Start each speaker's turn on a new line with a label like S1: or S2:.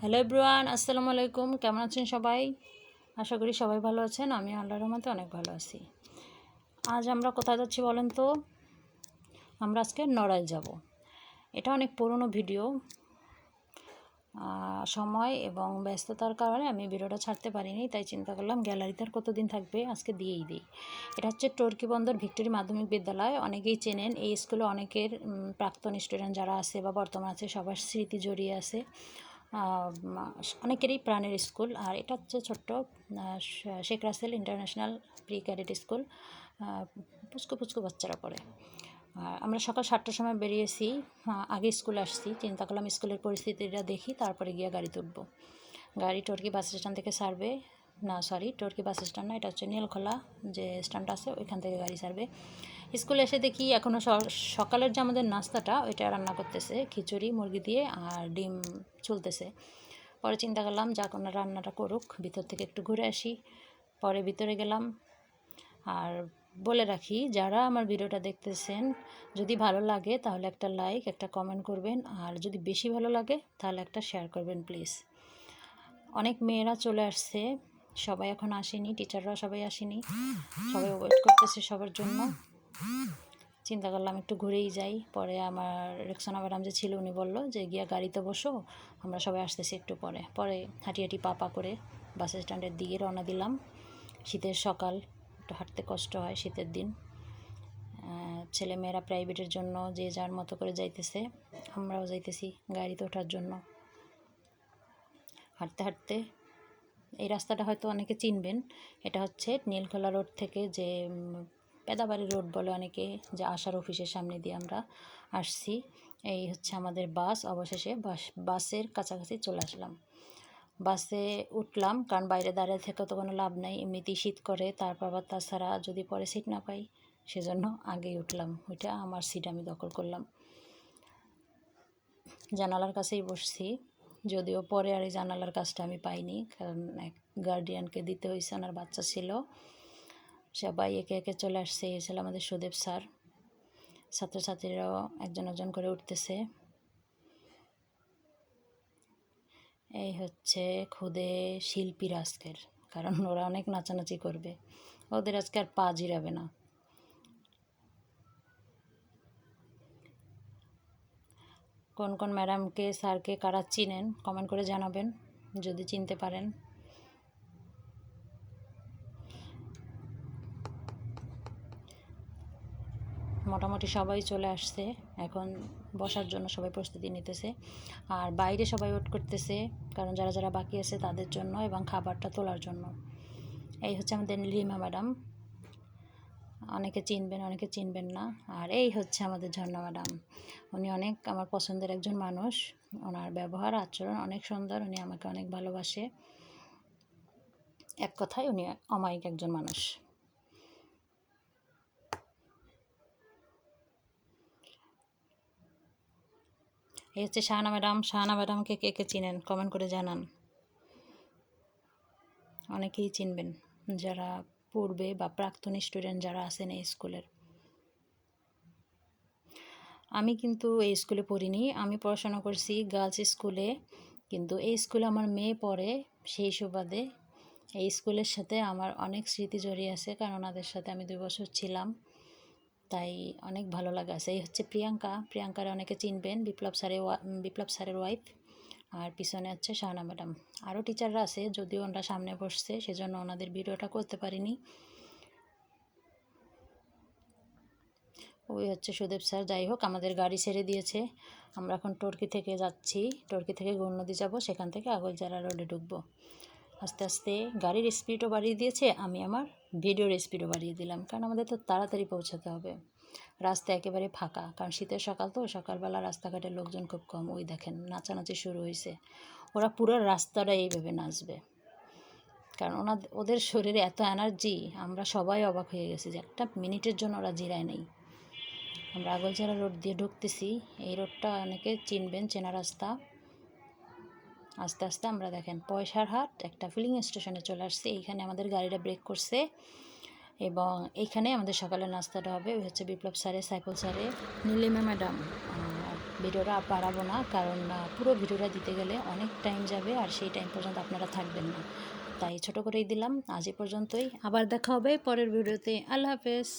S1: Hello everyone, আসসালামু আলাইকুম। কেমন আছেন সবাই? আশা করি সবাই ভালো আছেন। আমি আল্লাহর রহমতে অনেক ভালো আছি। আজ আমরা কোথায় যাচ্ছি বলেন তো? আমরা আজকে নড়াইল যাব। এটা অনেক পুরনো ভিডিও। সময় এবং ব্যস্ততার কারণে আমি ভিডিওটা ছাড়তে পারিনি, তাই চিন্তা করলাম গ্যালারিতে আর কতদিন থাকবে? আজকে দিয়েই দিই। এটা হচ্ছে টর্কি বন্দর ভিক্টোরি মাধ্যমিক বিদ্যালয়। অনেকেই চেনেন, এই স্কুলে অনেকের প্রাক্তন স্টুডেন্ট যারা আছে বা বর্তমান আছে, সবার স্মৃতি জড়িয়ে আছে। অনেকেরই প্রাণের স্কুল। আর এটা হচ্ছে ছোট্ট Sheikh Russel international pre cadet school. পুচকু পুচকু বাচ্চারা পড়ে। আর আমরা সকাল সাতটার সময় বেরিয়েছি আগে স্কুল আসছি। চিন্তা করলাম স্কুলের পরিস্থিতিটা দেখি, তারপরে গিয়ে গাড়ি তুলব। গাড়ি, টর্কি, বাস স্ট্যান্ড থেকে সারবে। না সরি টর্কি বাস স্ট্যান্ড না, এটা হচ্ছে নীলখোলা যে স্ট্যান্ড আছে, ওইখান থেকে গাড়ি সারবে স্কুলে এসে দেখি এখনও সকালের যে আমাদের নাস্তাটা, ওইটা রান্না করতেছে, খিচুড়ি, মুরগি দিয়ে আর ডিম চলতেছে। পরে চিন্তা করলাম যা কোনো রান্নাটা করুক, ভিতর থেকে একটু ঘুরে আসি। পরে ভিতরে গেলাম। আর বলে রাখি, যারা আমার ভিডিওটা দেখতেছেন, যদি ভালো লাগে তাহলে একটা লাইক একটা কমেন্ট করবেন। আর যদি বেশি ভালো লাগে তাহলে একটা শেয়ার করবেন প্লিজ অনেক মেয়েরা চলে আসছে সবাই এখন আসেনি টিচাররাও সবাই আসেনি। সবাই ওয়েট করতেছে সবার জন্য। চিন্তা করলাম একটু ঘুরেই যাই। পরে আমার রেক্সনা ম্যাডাম যে ছিল উনি বলল যে, গিয়া গাড়িতে বসো, আমরা সবাই আসতেছি একটু পরে। পরে হাঁটি হাঁটি পা পা করে বাস স্ট্যান্ডের দিকে রওনা দিলাম। শীতের সকাল, একটু হাঁটতে কষ্ট হয় শীতের দিন। ছেলেমেয়েরা প্রাইভেটের জন্য যে যার মতো করে যাইতেছে, আমরাও যাইতেছি গাড়িতে ওঠার জন্য। হাঁটতে হাঁটতে এই রাস্তাটা হয়তো অনেকে চিনবেন। এটা হচ্ছে নীলখোলা রোড থেকে যে পেদাবাড়ি রোড বলে অনেকে যে আসার অফিসের সামনে দিয়ে আমরা আসছি। এই হচ্ছে আমাদের বাস, অবশেষে বাস, বাসের কাছাকাছি চলে আসলাম। বাসে উঠলাম কারণ বাইরে দাঁড়িয়ে থেকে তো কোনো লাভ নাই, এমনিতেই শীত করে, তারপর আবার তাছাড়া যদি পরে সিট না পাই, সেজন্য আগেই উঠলাম। ওইটা আমার সিট আমি দখল করলাম। জানালার কাছেই বসছি। যদিও পরে আর এই জানালার কাজটা আমি পাইনি, কারণ এক গার্ডিয়ানকে দিতে হয়েছে ওনার বাচ্চা ছিল। সবাই একে একে চলে আসছে, এই ছিল আমাদের সুদেব স্যার। ছাত্রছাত্রীরাও একজন একজন করে উঠতেছে। এই হচ্ছে খুদে শিল্পীর আজকের কারণ ওরা অনেক নাচানাচি করবে। ওদের আজকে আর পা জিরাবে না। কোন কোন ম্যাডামকে, স্যারকে কারা চিনেন, কমেন্ট করে জানাবেন, যদি চিনতে পারেন। মোটামুটি সবাই চলে আসছে, এখন বসার জন্য সবাই প্রস্তুতি নিতেছে। আর বাইরে সবাই ওয়েট করতেছে, কারণ যারা যারা বাকি আছে তাদের জন্য এবং খাবারটা তোলার জন্য। এই হচ্ছে আমাদের লিমা ম্যাডাম। অনেকে চিনবেন অনেকে চিনবেন না। আর এই হচ্ছে আমাদের ঝর্ণা ম্যাডাম। উনি অনেক আমার পছন্দের একজন মানুষ। ওনার ব্যবহার, আচরণ অনেক সুন্দর। উনি আমাকে অনেক ভালোবাসে। এক কথায় উনি অমায়িক একজন মানুষ। এই হচ্ছে শাহানা ম্যাডাম। শাহানা ম্যাডামকে কে কে চিনেন? কমেন্ট করে জানান। অনেকেই চিনবেন। যারা পূর্বে বা প্রাক্তন স্টুডেন্ট যারা আছেন এই স্কুলের। আমি কিন্তু এই স্কুলে পড়িনি, আমি পড়াশোনা করছি গার্লস স্কুলে, কিন্তু এই স্কুলে আমার মেয়ে পড়ে সেই সুবাদে। এই স্কুলের সাথে আমার অনেক স্মৃতি জড়িয়ে আছে, কারণ ওনাদের সাথে আমি দুই বছর ছিলাম। তাই অনেক ভালো লাগা আছে। এই হচ্ছে প্রিয়াঙ্কা। প্রিয়াঙ্কার অনেকে চিনবেন, বিপ্লব স্যারের বিপ্লব স্যারের ওয়াইফ আর পিছনে হচ্ছে শাহানা ম্যাডাম। আরও টিচাররা আছে, যদিও ওনারা সামনে বসছে, সেজন্য ওনাদের ভিডিওটা করতে পারিনি। ওই হচ্ছে সুদেব স্যার, যাই হোক, আমাদের গাড়ি ছেড়ে দিয়েছে। আমরা এখন টর্কি থেকে যাচ্ছি। টর্কি থেকে গৌরনদী যাব, সেখান থেকে আগলজারা রোডে ঢুকবো। আস্তে আস্তে গাড়ির স্পিডও বাড়িয়ে দিয়েছে, আমি আমার ভিডিওর স্পিডও বাড়িয়ে দিলাম, কারণ আমাদের তো তাড়াতাড়ি পৌঁছাতে হবে। রাস্তা একেবারে ফাঁকা। কারণ শীতের সকাল তো, সকালবেলা রাস্তাঘাটে লোকজন খুব কম। ওই দেখেন, নাচানাচি শুরু হয়েছে ওরা পুরো রাস্তাটা এইভাবে নাচবে। কারণ ওনাদের ওদের শরীরে এত এনার্জি, আমরা সবাই অবাক হয়ে গেছি যে একটা মিনিটের জন্য ওরা জিরায় নেই। আমরা আগলঝাড়া রোড দিয়ে ঢুকতেছি। এই রোডটা অনেকে চিনবেন, চেনা রাস্তা। আস্তে আস্তে আমরা দেখেন, পয়সার হাট, একটা ফিলিং স্টেশনে চলে আসছে। এইখানে আমাদের গাড়িটা ব্রেক করছে। এবং এখানে আমাদের সকালের নাস্তাটা হবে, ওই হচ্ছে বিপ্লব স্যারে সাইকেল স্যারে নীলিমা ম্যাডাম ভিডিওটা বাড়াবো না, কারণ পুরো ভিডিওটা দিতে গেলে অনেক টাইম যাবে আর সেই টাইম পর্যন্ত আপনারা থাকবেন না। তাই ছোট করেই দিলাম, আজ এ পর্যন্তই। আবার দেখা হবে পরের ভিডিওতে। আল্লাহ হাফেজ।